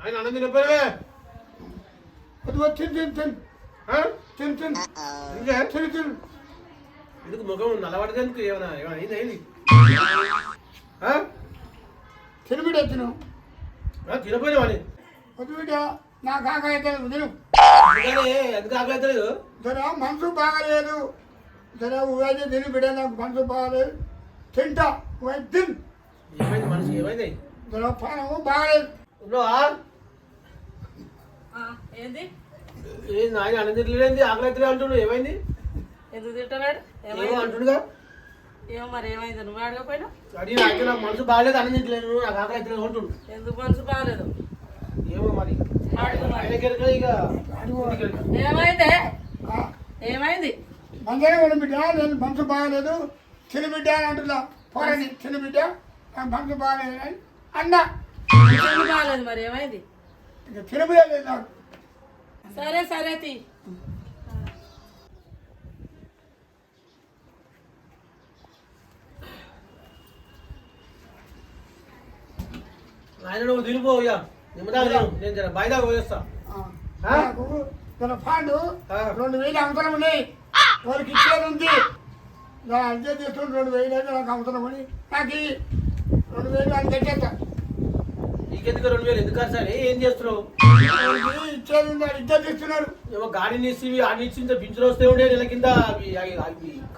ఆయన అన్నం తినపోయావే అది తిన్ తిన్ తిన్. తిన్ తిన్. ఇంకా తిన్ తిన్. ఎందుకు ముఖం నల్లబడదేందుకు ఏమైనా? ఏమైనా అయింది అయింది ఆ? తిను బిడ్డ తిను. ఆ, తినపోయినావని వద్దు బిడ్డ నా కాక అయితే తిను. ఎందుకు ఆకలి అవుతలేదు జర మనసు బాగలేదు. జర ఉగాది తిని బిడ్డ నాకు మనసు బాగలేదు. తింటా తిన్. ఏమైంది మనసు ఏమైంది? జర పానము బాగలేదు. ఏంది? ఏంది ఆయన అన్నం తినలేంది ఆకలి అంటుండు. ఏమైంది? ఎందుకు తింటున్నాడు ఏమో ఏమైంది అంటుండుగా. ఏమో మరి ఏమైంది? నువ్వు అడగపోయినా అడిగి అయితే నాకు మనసు బాగాలేదు అన్నం తింటలేను నాకు ఆకలి అవుతలేదు అంటుండు. ఎందుకు మనసు బాగాలేదు? ఏమో మరి. ఏమైంది? ఏమైంది? మంచిగానే ఉంది బిడ్డ నేను మనసు బాగలేదు. తిని బిడ్డ అని అంటున్నా. పోరని తిని బిడ్డ. నాకు మనసు బాగలేదు అని అన్నా. బాగాలేదు మరి ఏమైంది? ఇక తినబిడ్డ నాకు. సరే సరే తీ. ఆయన నువ్వు తినిపో ఇక. నిమ్మదాగా తిను. నేను జర పోయేస్తా? నాకు తన ఫండ్. రెండు వేలు అవసరం ఉన్నాయి వారికి ఇచ్చేది ఉంది. నా అంతే తీసుకుని రెండు వేలు అయితే నాకు అవసరం అని నాకు రెండు వేలు అని తెచ్చేస్తా నీకెందుకు రెండు వేలు? ఎందుకు సార్? ఏం చేస్తున్నావు? ఇచ్చేది ఇద్దరు ఇస్తున్నారు ఏమో గాడిని ఇచ్చి అన్ని ఇచ్చి ఇంత పింఛన్ వస్తే ఉండే నెల కింద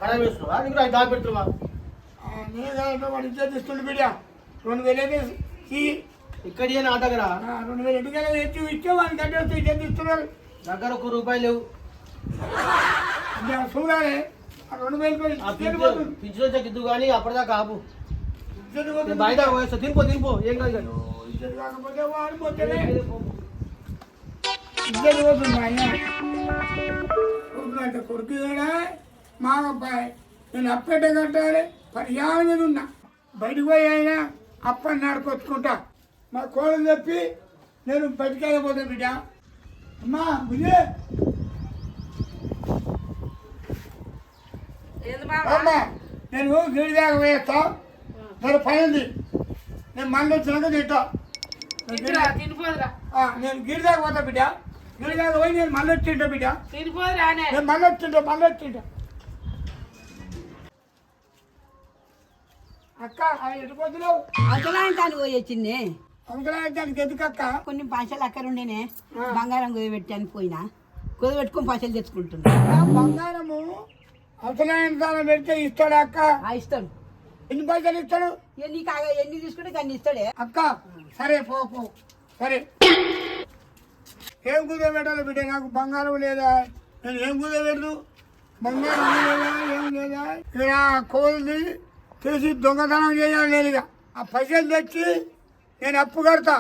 ఖరాబ్ వేస్తున్నావా? నీకు పెడుతున్నావా? ఆ, నేను కాదు వాడు ఇద్దరు ఇస్తుండే బిడ్డ. రెండు వేలు ఇక్కడ నా దగ్గర? రెండు వేలు ఇచ్చే ఇద్దరు ఇస్తున్నారు దగ్గర ఒక రూపాయి లేవు. చూడాలి. రెండు వేలు ఇచ్చేది పింఛన్ వచ్చాక ఇద్దు కానీ అప్పటిదాకా ఆపు. ఇచ్చేది తినిపో తినిపో ఏం కాదు కాకపోతే వాడు ఇద్దరు పోతుంది ఆయన కొడుకు మా అబ్బాయి నేను అప్పేట కట్టాలి పర్యావరణ మీద ఉన్నా. బయటకు పోయి అయినా అప్పన్నాడు కొట్టుకుంటా. మా కోడలు చెప్పి నేను బయటికి వెళ్ళిపోతా బిడ్డ. అమ్మా బుజే అమ్మా నేను గిడి దాకా వేస్తా మరి పని ఉంది నేను మళ్ళీ వచ్చినాక తింటా. నేను గిడి తింటురా తినిపోదురా. ఆ, నేను గిడి దాకా పోతా బిడ్డ. గిడి దాకా పోయి నేను మళ్ళీ వచ్చింటా బిడ్డ. నేను మళ్ళీ వచ్చింటా మళ్ళీ వచ్చింటా. అక్క అవి ఎటుపోతున్నావు అసలాంటాను పోయొచ్చింది అంకలానికి ఎందుకు అక్క? కొన్ని పైసలు అక్కడ ఉండేనే బంగారం కుదబెట్టాను పోయినా. కుదబెట్టుకొని పైసలు తెచ్చుకుంటున్నా. ఆ బంగారము దానం పెడితే ఇస్తాడా అక్క? ఆ ఇస్తాడు. ఎన్ని పైసలు ఇస్తాడు? నీకు ఎన్ని తీసుకుంటే అన్ని ఇస్తాడే. అక్క సరే పో సరే. ఏం కుదరబెట్టాలి బిడ్డ? నాకు బంగారం లేదా? నేను ఏం కుదబెడదు బంగారం లేదా? ఏం లేదా? ఇక కోల్ది చేసి తీసి దొంగతనం చేయాలి నేను ఇక. ఆ పైసలు తెచ్చి నేను అప్పు కడతా.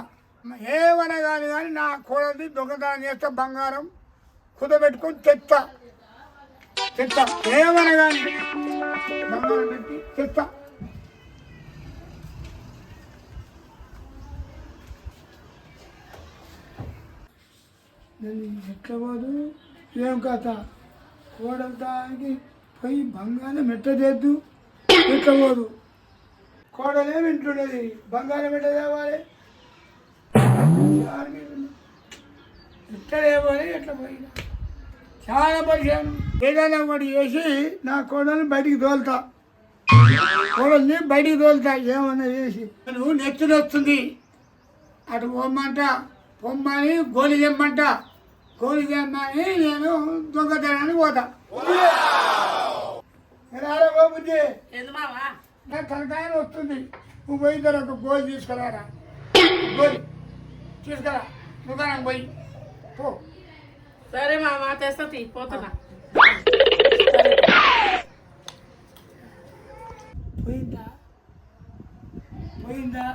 ఏమన్నా కానీ కానీ నా కోడది దొంగతనం చేస్తే బంగారం కుదబెట్టుకొని తెస్తా తెస్తా ఏమన్నా కానీ. బంగారం పెట్టి తెస్తా నేను ఎట్లా పోదు ఏం కథ? కోడలతానికి పోయి బంగారం ఎట్ట చేద్దు ఎట్లా పోదు కోడలే వింటుండేది బంగారం ఎట్ట తేవాలి? ఎట్లా తేవాలి? ఎట్లా పోయి చాలా పరిచయం. ఏదైనా ఒకటి చేసి నా కోడల్ని బయటికి తోలుతా. కోడల్ని బయటికి తోలుతా. ఏమన్నా చేసి. నువ్వు నెత్తులు వస్తుంది అటు పొమ్మంట. పొమ్మని గోలి తెమ్మంట. గోలి తెమ్మని నేను దొంగతనానికి పోతా. నా తలకాయ వస్తుంది. నువ్వు పోయి ఒక గోలి తీసుకురారా? గోలి. తీసుకురా. దుకాణం పోయి. పో. సరే మామ తెస్తా తీ పోతున్నా. పోయిందా? పోయిందా?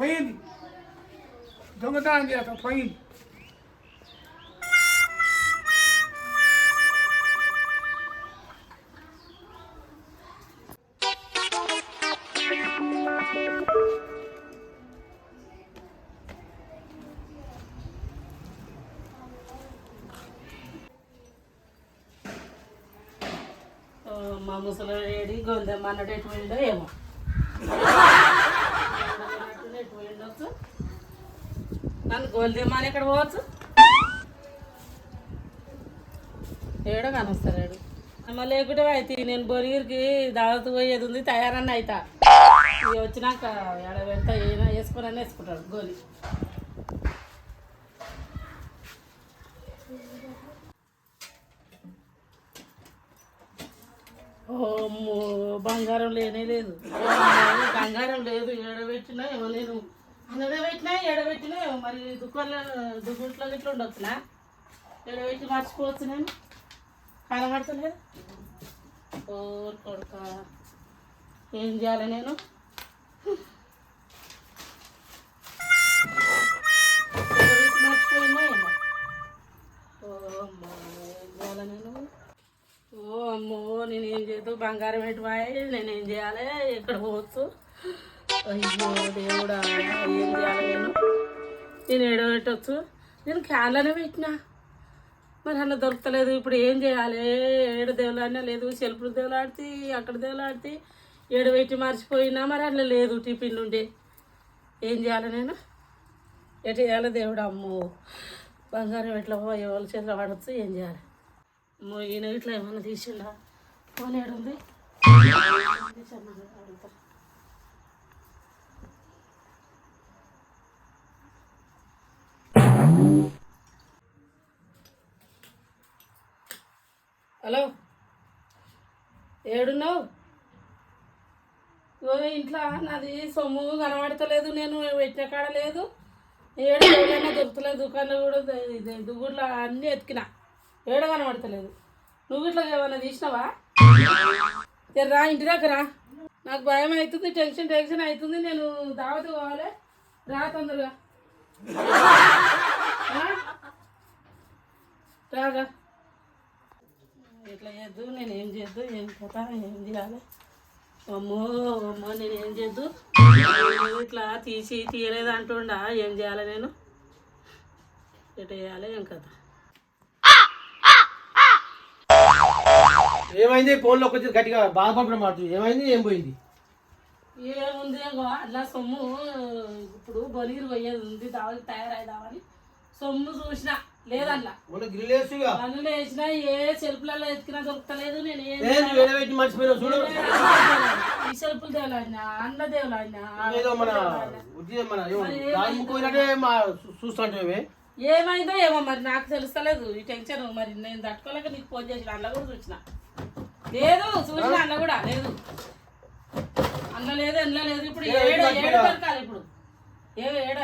పోయింది. దొంగతనం చేస్తా పోయింది. మా ముసలి ఏడి గొంతెమ్మ అన్నట్టు ఎటు ఏమో. ఎటు పోయిండొచ్చు నన్ను గోల్దేమాని ఎక్కడ పోవచ్చు? ఏడో కానొస్తాడు మళ్ళీ లేకుంటే అయితే నేను బొరిగిరికి దావతు పోయేది ఉంది తయారన్న అవుతా ఇక వచ్చినాక ఏడ పెడతా ఏదైనా వేసుకున్నా వేసుకుంటాడు గోలి. ఓమ్మో బంగారం లేనే లేదు. బంగారం లేదు ఏడబెట్టినా ఏమో నేను ఎడబెట్టినా ఎడబెట్టినా ఏమో మరి దుకాణంలో దుగ్గుట్లో ఇట్లా ఉండొచ్చునా? ఎడబెట్టి మర్చిపోవచ్చు నేను? కనబడతలేదు? ఓ కొడుక ఏం చేయాలి నేను? ఓ అమ్మో నేనేం నేను ఏం చేయదు? బంగారం పెట్టి పోయి చేయాలి? ఎక్కడ పోవచ్చు? అయ్యో దేవుడా ఏం చేయాలి నేను? నేను ఏడో పెట్టవచ్చు నేను క్యాన్లోనే పెట్టినా. మరి అన్న దొరకలేదు ఇప్పుడు ఏం చేయాలి? ఏడు దేవులాడినా లేదు. సెల్ఫ్లు దేవులాడితే అక్కడ దేవులాడితే ఏడు పెట్టి మర్చిపోయినా మరి అట్లా లేదు టిఫిన్ ఉండే. ఏం చేయాలి నేను? ఎటు చేయాలి దేవుడు? అమ్మో. బంగారం ఎట్లా పోయి చేతిలో పడవచ్చు ఏం చేయాలి? అమ్మో ఈయన ఇట్లా ఏమైనా తీసిండా? ఫోన్ ఏడుంది? హలో ఏడున్నావు? ఇంట్లో నాది సొమ్ము కనబడతలేదు నేను పెట్టిన కాడ లేదు. ఏడు ఎవరైనా దొరుకుతలేదు దుకాణంలో కూడా ద- అన్నీ ఎతికిన. ఏడ కనబడతలేదు. నువ్వు ఇట్లా ఏమైనా తీసినావా? రా ఇంటి దగ్గర నాకు భయం అవుతుంది టెన్షన్ టెన్షన్ అవుతుంది. నేను దావత పోవాలి రా తొందరగా. రాగా. ఇట్లా చేద్దు నేను ఏం చేద్దు ఏం కథ ఏం చేయాలి? అమ్మో అమ్మో నేను ఏం చేద్దు? ఇట్లా తీసి తీయలేదు అంటుండా ఏం చేయాలి నేను? ఎట్లా చేయాలి ఏం కథ? ఏమైంది? ఫోన్లో కొంచెం గట్టిగా బాధపడడం మాట్లాడు ఏమైంది? ఏం పోయింది? ఏముంది అట్లా సొమ్ము ఇప్పుడు బొలిగిరి పోయేది ఉంది దావకి తయారైదామని. సొమ్ము చూసిన. లేదల్లా మొన్న గిల్లేసుగా నన్ను వేసిన ఏ సెల్ఫ్లలో ఎత్తికినా దొరకలేదు నేను ఏం చూడు. ఈ సెల్ఫులు అన్న ఏదో మన చూస్తుంటే ఏమైందో ఏమో మరి నాకు తెలుస్తలేదు. ఈ టెన్షన్ మరి నేను తట్టుకోలేక నీకు ఫోన్ చేసిన అన్న కూడా చూసిన. లేదు చూసిన అన్న కూడా లేదు. అన్న లేదు ఎండ్ల లేదు. ఇప్పుడు ఏడ ఏడ దొరకాలి ఇప్పుడు. ఏడ?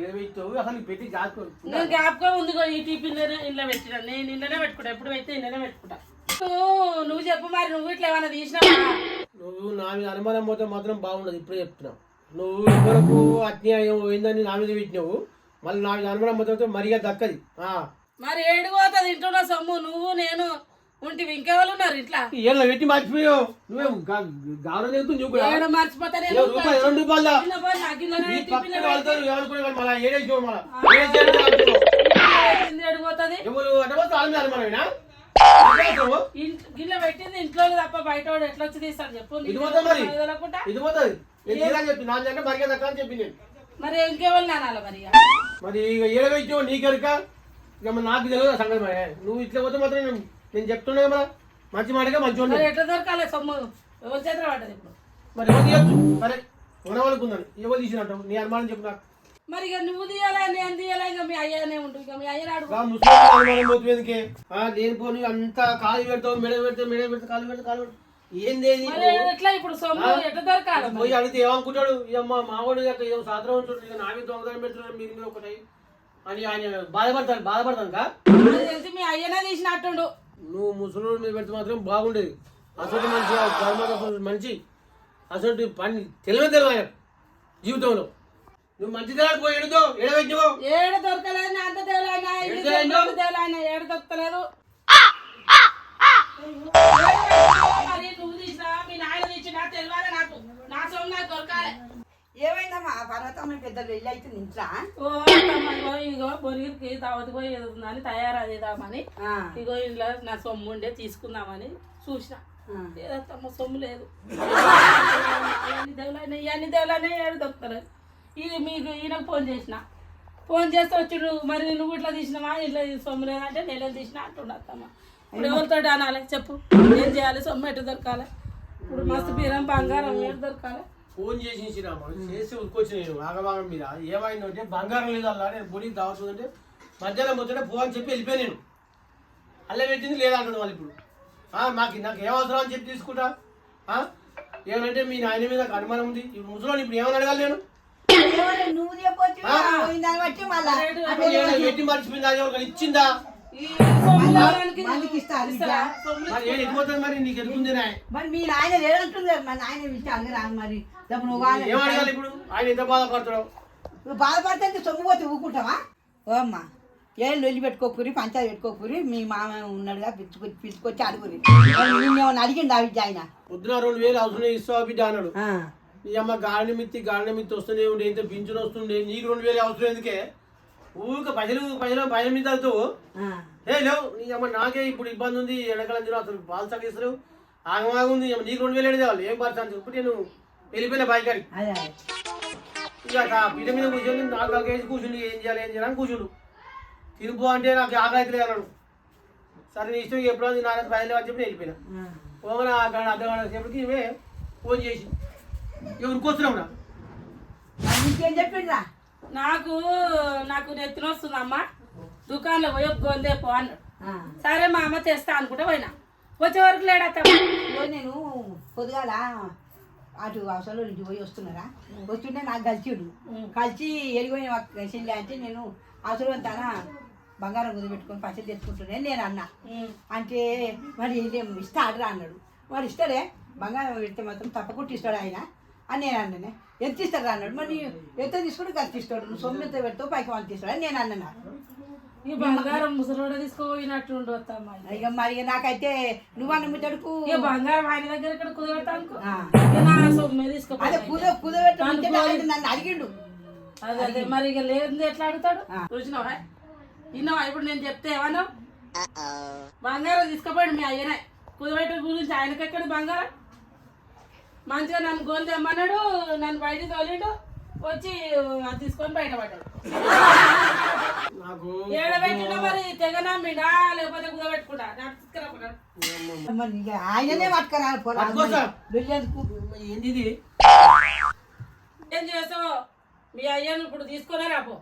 ఏడబెట్టావు అసలు పెట్టి జాతకు నేను జ్ఞాపకం ఉంది గో, ఈ టిఫిన్లోనే ఇంట్లో పెట్టిన. నేను ఇంట్లోనే పెట్టుకుంటా. ఎప్పుడు పెడితే ఇంట్లోనే పెట్టుకుంటా. నువ్వు నువ్వు చెప్పు మరి. నువ్వు ఇట్లా ఏమైనా తీసినావా? నువ్వు నా మీద అనుమానం పోతే మాత్రం బాగుండదు. ఇప్పుడే చెప్తున్నావు నువ్వు ఇదివరకు అన్యాయం పోయిందని నా మీద పెట్టినావు. మళ్ళీ నా మీద అనుమానం పోతే మరిగా దక్కది. మరి ఏడు పోతుంది ఇంట్లో సొమ్ము? నువ్వు నేను ఉంటివి ఇంకెవరు ఉన్నారు ఇట్లా? ఏళ్ళ పెట్టి మర్చిపోయావు? నువ్వే గౌరవం చెబుతుంది నువ్వు కూడా? ఏడు మర్చిపోతా ఏ నేను రూపాయలు రెండు రూపాయల? చిన్న పోయి నాకు ఇంట్లోనే ఈ టిఫిన్ పక్కన వాళ్ళతో ఏమనుకునే మళ్ళీ ఏడేసి చూడు మళ్ళీ. ఏడేసి ఏడు అనుకున్నావు. ఏడు పోతుంది ఎవరు? వాళ్ళ మీద గిన్నె పెట్టింది ఇంట్లో తప్ప బయట ఎట్లా వచ్చి తీస్తాడు చెప్పు. ఇది పోతా మరి? ఇది పోతుంది. చెప్పి నా అంటే మరిగా దక్క అని చెప్పి నేను. మరి ఇంకెవరు నానాలి మరి? మరి ఇక ఏడవైద్యో నీ కనుక ఇక మరి నాకు తెలియదు సంగతి మరి. నువ్వు ఇట్లా పోతే మాత్రం నేను నేను చెప్తున్నా కదా మంచి మాటగా మంచి మరి ఎట్లా దొరకాలి? సొమ్ము ఎవరి పడ్డది ఇప్పుడు? మరి ఎవరు తీయచ్చు సరే కొనవనుకుందని ఎవరు తీసినట్టు నీ అనుమానం చెప్పు నాకు. మరి ఇక నువ్వు తీయాలా? నేను తీయాలా? ఇక మీ అయ్యనే ఉంటుంది ఇక మీ అయ్యని అడుగు రా ముస్లిం అనుమానం పోతుంది ఎందుకే? లేనిపోని అంత కాలు పెడతావు మెడ పెడతావు మెడ పెడతావు కాలు పెడతావు కాలు పెడతావు ఏంది? మరి ఎట్లా ఇప్పుడు సొమ్ము? ఎట్లా దొరకాలి పోయి అడిగితే ఏమనుకుంటాడు? మావాడు ఇక ఏం సాధనం ఉంటాడు ఇక నా మీద దొంగతనం పెడుతున్నాడు మీరు మీద ఒకటి అని ఆయన బాధపడతాను బాధపడతాను కా తెలిసి మీ అయ్యనే తీసినట్టుండు. నువ్వు ముసలి మీద పెడితే మాత్రం బాగుండేది. అసలు మంచి మంచి అసలు పని తెలివే తెలివ జీవితంలో. నువ్వు మంచి పోయి ఎడుతో ఏడు దొరకలేదు నా అంత దేవులైనా? దేవులైనా ఏడు దొరకలేదు మరి నువ్వు తీసినా మీ నాయన తీసినా తెలియాలి నాకు. నా సొమ్ము నాకు దొరకాలి. ఏమైందమ్మా పర్వతం పెద్దలు వెళ్ళి అవుతుంది ఇంట్లో ఓ అత్తమ్మ, ఇగో ఇగో బొరిగిరికి దావతి పోయి ఎదుగుతుందని తయారదేదామని ఆ, ఇగో ఇంట్లో నా సొమ్ము ఉండే తీసుకుందామని చూసిన. ఆ. లేదత్తమ్మ సొమ్ము లేదు. అన్ని దేవులైనా ఇవన్నీ దేవులైనా ఏడు దొరుకుతలేదు. ఇది మీకు ఈయనకు ఫోన్ చేసిన. ఫోన్ చేస్తే వచ్చిండు మరి నువ్వు ఇట్లా తీసినావా ఇట్లా సొమ్ము లేదంటే నేనే తీసిన అంటుండ అత్తమ్మ. ఇప్పుడు ఎవరితో అనాలి? చెప్పు. ఏం చేయాలి? సొమ్ము ఎటు దొరకాలి? ఇప్పుడు మస్తు బీరం బంగారం ఎటు దొరకాలి? ఫోన్ చేసి శ్రీరామ చేసి ఉరికొచ్చి నేను ఆగమాగం మీద ఏమైందంటే బంగారం లేదు అలా నేను బొడికి దావుతుందంటే మధ్యాహ్నం పోతుంటే ఫోన్ అని చెప్పి వెళ్ళిపోయాను నేను. అల్ల పెట్టింది లేదంటాడు వాళ్ళు ఇప్పుడు. ఆ, మాకు నాకు ఏం అవసరం అని చెప్పి తీసుకుంటా? ఆ? ఏమంటే మీ నాయన మీద నాకు అనుమానం ఉంది. ఇప్పుడు ముసలోని ఇప్పుడు ఏమని అడగాలి నేను? పెట్టి మర్చిపోయిందా. ఎవరికైనా ఇచ్చిందా? మరి ఏం ఎక్కువ మరి? నీకు ఎదుగుంది నాయ మరి మీ నాయన లేదంటుంది కదా మరి నాయన ఇచ్చాను రా మరి. వాళ్ళ- ఇప్పుడు? ఆయన ఎంత బాధపడుతున్నావు నువ్వు బాధపడితే సొమ్ము పోతే ఊకుంటావా ఓ అమ్మ ఏం లొల్లి పెట్టుకోకూరి పంచాయతీ పెట్టుకోకూరి మీ మామ ఉన్నాడుగా పిలుచుకొచ్చి పిలుచుకొచ్చి అడుగురి. నిన్నేమన్నా అడిగిండు ఆ విద్య ఆయన? పొద్దున రెండు వేలు అవసరం ఇస్తావా బిడ్డ అన్నాడు. ఈ అమ్మ గాలి మిత్తి గాలి మిత్తి వస్తూనే ఉండే ఇంత పింఛన్ వస్తుండే నీకు రెండు వేలు అవసరం ఎందుకే? ఊరిక పైసలు పైసలు పైన మీద. ఏ లేవు నీ అమ్మ నాకే ఇప్పుడు ఇబ్బంది ఉంది ఎండకాలం తిన అసలు బాల్ సగేస్తారు ఆగమాగుంది నీకు రెండు వేలు ఏడు కావాలి ఏం పడతాను ఇప్పుడు నేను వెళ్ళిపోయిన బైకాడి అదే అదే. ఇక ఆ పీట మీద కూర్చొని నాలుగు నాలుగు వేసి కూర్చుండి ఏం చేయాలి ఏం చేయాలని కూర్చుండు. తిరుపు అంటే నాకు ఆకలి అయితే అన్నాడు. సరే నీ ఇష్టం ఎప్పుడో నాలుగు బయలు అని చెప్పి వెళ్ళిపోయినా. ఆ. పోగానే అక్కడ అర్ధ గంట సేపటికి ఇవే ఫోన్ చేసి ఎవరికి వస్తున్నావు నా నీకేం చెప్పిండ్రా? నాకు నాకు నెత్తిన వస్తుందమ్మా దుకాణంలో పోయి ఒక గొందే పో అన్నాడు. ఆ. సరే మా అమ్మ తెస్తా అనుకుంటే పోయినా. వచ్చే వరకు ఇదిగో నేను పొద్దుగాల అటు అవసరం నుంచి పోయి వస్తున్నారా? వస్తుంటే నాకు కలిసిడు. కలిసి ఎరిగిపోయిన చెల్లి అంటే నేను అవసరం తానా బంగారం కుది పెట్టుకొని పైసలు తెచ్చుకుంటున్నాను నేను అన్నా. అంటే మరి ఇదేం ఇస్తాడురా అన్నాడు. వాడు ఇస్తాడే బంగారం పెడితే మాత్రం తప్పకుండా ఇస్తాడు ఆయన. అని నేను అన్నానే. ఎంత ఇస్తాడు అన్నాడు. మరి ఎంత తీసుకుంటే కలిసి ఇస్తాడు. నువ్వు సొమ్ము ఎంత పెడతావు పైకి వాళ్ళు తీస్తాడు అని నేను అన్నా ఈ బంగారం ముసలోడ తీసుకుపోయినట్టు ఉండు అత్తమ్మ. ఇక మరి నాకైతే ముచ్చడుకు ఇక బంగారం ఆయన దగ్గర ఇక్కడ కుదరతా నన్ను అడిగిండు. అదే అదే మరి ఇక లేదు ఎట్లా అడుగుతాడు. చూసినావా ఇన్నావా ఇప్పుడు నేను చెప్తే ఏమన్నావు బంగారం తీసుకుపోయాడు మీ అయ్యనే. కుదబెట్ట గురించి ఆయనకి ఎక్కడ బంగారం? మంచిగా నన్ను గోలు తెమ్మన్నాడు నన్ను బయట తోలిండు వచ్చి అది తీసుకొని బయటపడ్డాడు ఆయననే పట్టుకరా పట్టుకోసా? వెళ్ళేందుకు ఏంది ఏం చేస్తావు? మీ అయ్యను ఇప్పుడు తీసుకునే రాపో.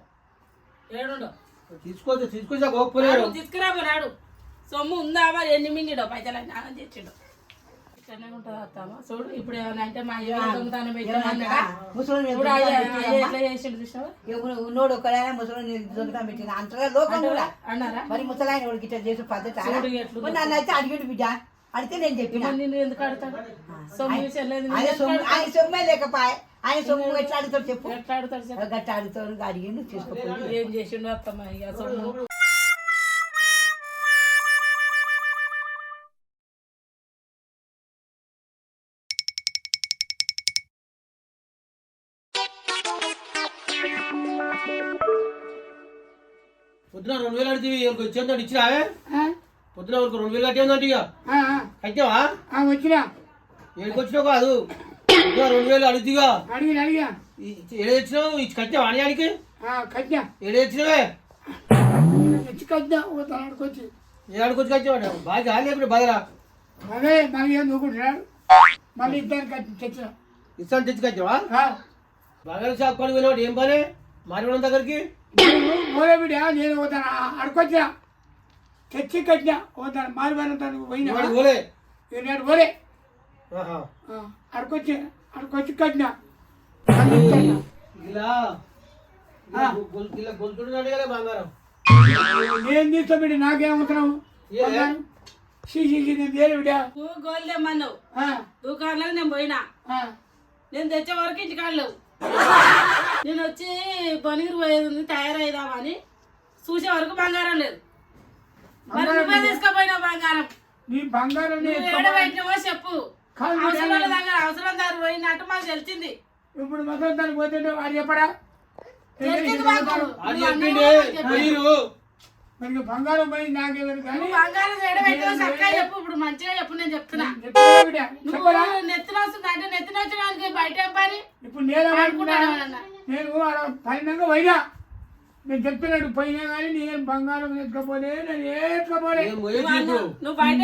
ఏడుండో. తీసుకోవచ్చు తీసుకొచ్చా గోకపోయాడు నాడు తీసుకురాపో నాడు సొమ్ము ఉందా మరి? ఎన్ని మింగిడో? పైసలు నాగం తెచ్చిండు. ఇట్లనే ఉంటుంది అత్తమ్మ చూడు ఇప్పుడు ఏమైనా అంటే మా అయ్య దొంగతనం పెట్టామన్నాడా ముసలి ఇప్పుడు అయ్య అయ్య ఎట్లా చేసిండు చూసినావా ఉన్నోడు ఒకడైనా ముసలి దొంగతనం పెట్టిన అంతగా లోకం కూడా. అన్నారా? మరి ముసలాయన వాడికి ఇట్లా చేసే పద్ధతి చూడు నన్ను అయితే అడిగాడు బిడ్డ. అడిగితే నేను చెప్పిన. మరి నిన్ను ఎందుకు అడతాడు సొమ్ము విషయం లేదు ఆయన సొమ్ము ఆయన సొమ్మే లేకపోయా. ఆయన సొమ్ము ఎట్లా అడుగుతాడు చెప్పు. ఎట్లా అడుగుతాడు చెప్పు. గట్ట అడుగుతాడు అడిగిండు తీసుకోపోయి ఏం చేసిండు అత్తమ్మ? ఇక సొమ్ము పొద్దున రెండు వేలు అడితే ఎవరికి వచ్చేందంటే ఇచ్చినావే పొద్దున ఎవరికి రెండు వేలు కట్టేందంటే ఇక? కట్టావా? వచ్చినా. ఏడికి వచ్చినావు కాదు? రెండు వేలు అడుగుతీగా అడిగిన అడిగా ఏడు తెచ్చినావు? ఇచ్చి కట్టావా అనియానికి కట్టినా ఏడు తెచ్చినావే? తెచ్చి కట్టినా ఓ తలాడికి వచ్చి. ఏడాడికి వచ్చి కట్టావాడు బాగా లేకపోతే బదరా అదే మళ్ళీ ఏం నూకుంటున్నాడు మళ్ళీ ఇద్దరు కట్టి తెచ్చిన. ఇస్తాను తెచ్చి కట్టావా? బాగా షాప్ పని పోయినాడు ఏం పని? మారివడం దగ్గరికి? నేను ఓలే బిడ్డ నేను పోతాను? అడుకొచ్చినా తెచ్చి కట్టినా? పోతాను? తనకు పోయినా? ఈనాడు పోలే. ఆహా. అడుకొచ్చి అడుకొచ్చి కట్టినా? ఇలా గొలుతున్నాడు కదా బంగారం. నేను తీస్తా బిడ్డ నాకేమవుతున్నావు? ఏ? సీ సీ సీ నేను దుకాణంలో నేను పోయినా. ఆ. నేను తెచ్చే వరకు ఇంటికాడ లేవు. నేను వచ్చి బనిగిరి పోయేది ఉంది తయారయ్యేదామని చూసే వరకు బంగారం లేదు. మరి నువ్వే తీసుకుపోయినావు బంగారం. నీ బంగారం నువ్వు పెట్టినావో చెప్పు. అవసరం వాళ్ళ దగ్గర అవసరం దగ్గర పోయినట్టు మాకు తెలిసింది. ఇప్పుడు మొత్తం దానికి పోతుంటే వాడు చెప్పడా? తెలిసింది మాకు. అది కూడా మనకి బంగారం పోయి నాకెవరు కానీ నువ్వు బంగారం చక్కగా చెప్పు ఇప్పుడు మంచిగా చెప్పు నేను చెప్తున్నా. నువ్వు నెత్తిన వస్తుంది అంటే నెత్తిన వచ్చినానికి బయట పని? ఇప్పుడు నేను అనుకుంటా అనుకుంటాను. నేను పైనంగా పోయినా. నేను చెప్తున్నాడు పోయినా కానీ నేను బంగారం ఎత్తుకపోలే నేను ఎత్తుకపోలే. నువ్వు బయట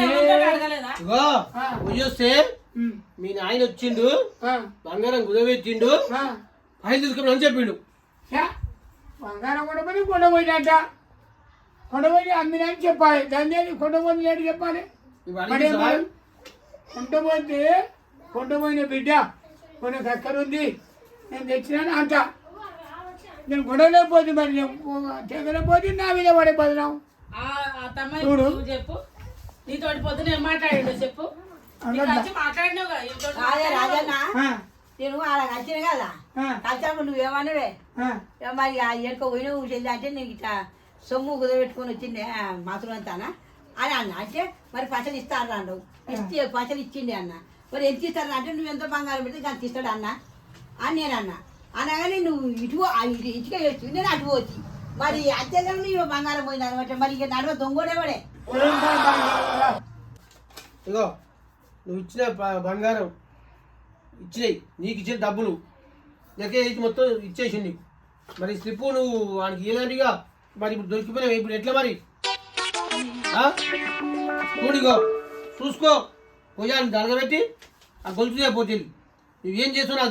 పోయి మీ నాయన వచ్చిండు ఆ, బంగారం కుదవెట్టిండు ఆ. ఫైల్ తీసుకుని అని చెప్పిండు. యా, బంగారం కొండపోయి కొండపోయినట్ట కొండపోయి అమ్మినా అని చెప్పాలి. దాన్ని కొండపోయి లేడు చెప్పాలి. కొండపోతే కొండపోయిన బిడ్డ మనకు అక్కడ ఉంది. నేను తెచ్చినాను అంట. నేను కొండలేకపోతే మరి నేను తెగలేకపోతే నా మీద పడే చూడు. నువ్వు చెప్పు. నీతోటి పొద్దున ఏం మాట్లాడిండో చెప్పు. మాట్లాడినావు నేను అలా కలిసిన కదా. కలిసినప్పుడు నువ్వేమన్నావే మరి ఆ ఎనుక పోయిన చెల్లి అంటే నీకు ఇట్లా సొమ్ము కుదబెట్టుకొని వచ్చిండే మాత్రం అంతానా? అని అన్న. అంటే మరి పచ్చలు ఇస్తారు అన్నాడు. ఇస్తే పచ్చలు ఇచ్చిండే అన్న. మరి ఎంత ఇస్తారు అంటే నువ్వు ఎంత బంగారం పెడితే అంత ఇస్తాడు అన్న. అని నేను అన్న. అనగానే నువ్వు ఇటు ఇటు ఇటుక వేసి నేను అటు పోతి. మరి అత్యగా నువ్వు బంగారం పోయింది అనమాట. మరి ఇక నడవ దొంగోడేవాడే. ఇగో నువ్వు ఇచ్చిన బంగారం ఇచ్చినాయి. నీకు ఇచ్చిన డబ్బులు. వేసి మొత్తం ఇచ్చేసి నీకు. మరి స్లిప్ నువ్వు వానికి ఇలాంటిగా మరి ఇప్పుడు దొరికిపోయినావు ఇప్పుడు ఎట్లా మరి? చూడిగో చూసుకో. పోయాలి దడగబెట్టి ఆ గొలుసుదే పోతే నువ్వేం తెలియదు చేస్తున్నా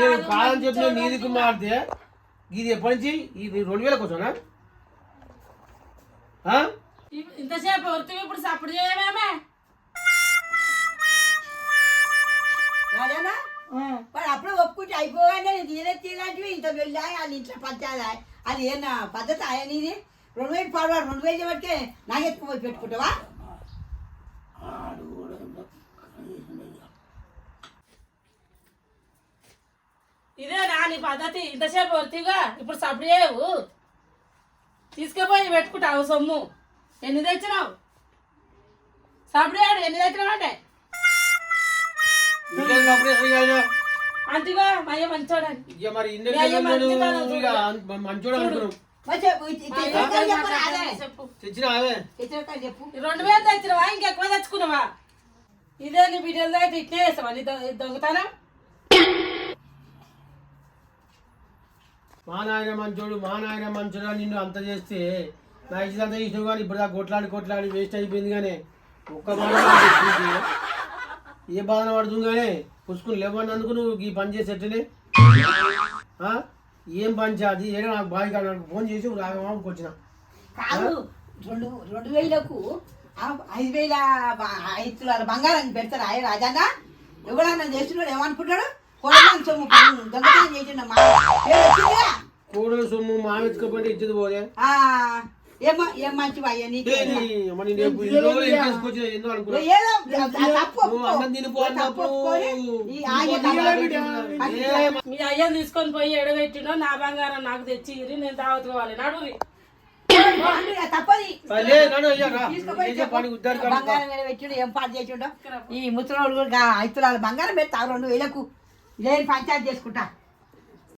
నేను కాదని చెప్పిన నీదికి మారితే ఇది ఎప్పటి నుంచి ఇది రెండు వేల కోసమా? ఇ- ఇంతసేపు వృత్తి ఇప్పుడు సప్పుడు చేయమేమే రాజానా ఆ, మరి అప్పుడే ఒప్పుకుంటే అయిపోగానే తీరే తీలాంటివి ఇంత వెళ్ళా వాళ్ళ ఇంట్లో పంచాలా అది ఏనా పద్ధతి ఆయన ఇది రెండు వేలు పాడవాడు రెండు వేలు చేయబట్టే నాకెత్తుకుపోయి పెట్టుకుంటావా ఇదే నా నీ పద్ధతి ఇంతసేపు వృత్తిగా ఇప్పుడు సప్పుడు చేయవు తీసుకుపోయి పెట్టుకుంటావు సొమ్ము ఎన్ని తెచ్చినావు? చేయడు ఎన్ని తెచ్చినావు అంటే? అంతిగా మయ్య మంచోడని. ఇక మరి మంచోడు అనుకున్నాం రెండు వేలు తెచ్చినవా? ఇంకెక్కువ తెచ్చుకున్నావా? ఇదే నీ బిడ్డలు అయితే ఇట్నే చేస్తావా? నీ దొంగతనం? మా నాయన మంచోడు మా నాయన మంచోడు నిన్ను అంత చేస్తే? నా ఇచ్చినంత ఇష్టం కానీ ఇప్పుడు దాకా కొట్లాడి కొట్లాడి వేస్ట్ అయిపోయింది కానీ ఒక్క బాధ. ఏ బాధన పడుతుంది కానీ పుసుకుని లేవన్నందుకు నువ్వు ఈ పని చేసేటనే? ఏం పని అది ఏదో నాకు బాగా కాదు. ఫోన్ చేసి రాగమామకి వచ్చిన. కాదు రెండు రెండు వేలకు ఐదు వేల ఐదు బంగారం పెడతారా. ఏ రాజన్న ఎవడన్నా చేస్తున్నాడు? ఏమనుకుంటాడు కొడదాం సొమ్ము దొంగతనం చేసిన మా? కోడలు సొమ్ము మామెత్తుకపోతే ఇచ్చేది పోదే. ఆ, ఏం మంచివా అయ్యా నీకు మీ అయ్యని తీసుకొని పోయి ఎడబెట్టినో నా బంగారం నాకు తెచ్చి ఇరి నేను తాగుతుకోవాలి. నడురి పండుగ తప్పది లే, నడు అయ్యా రా. తీసుకుపోయి చేసే చెప్పు. పని ఉద్దారు కాదు. బంగారం మీద పెట్టిండు ఏం పాటు చేసిండో? ఈ తులాల బంగారం పెడతా రెండు వేలకు. లేని పంచాయతీ చేసుకుంటా.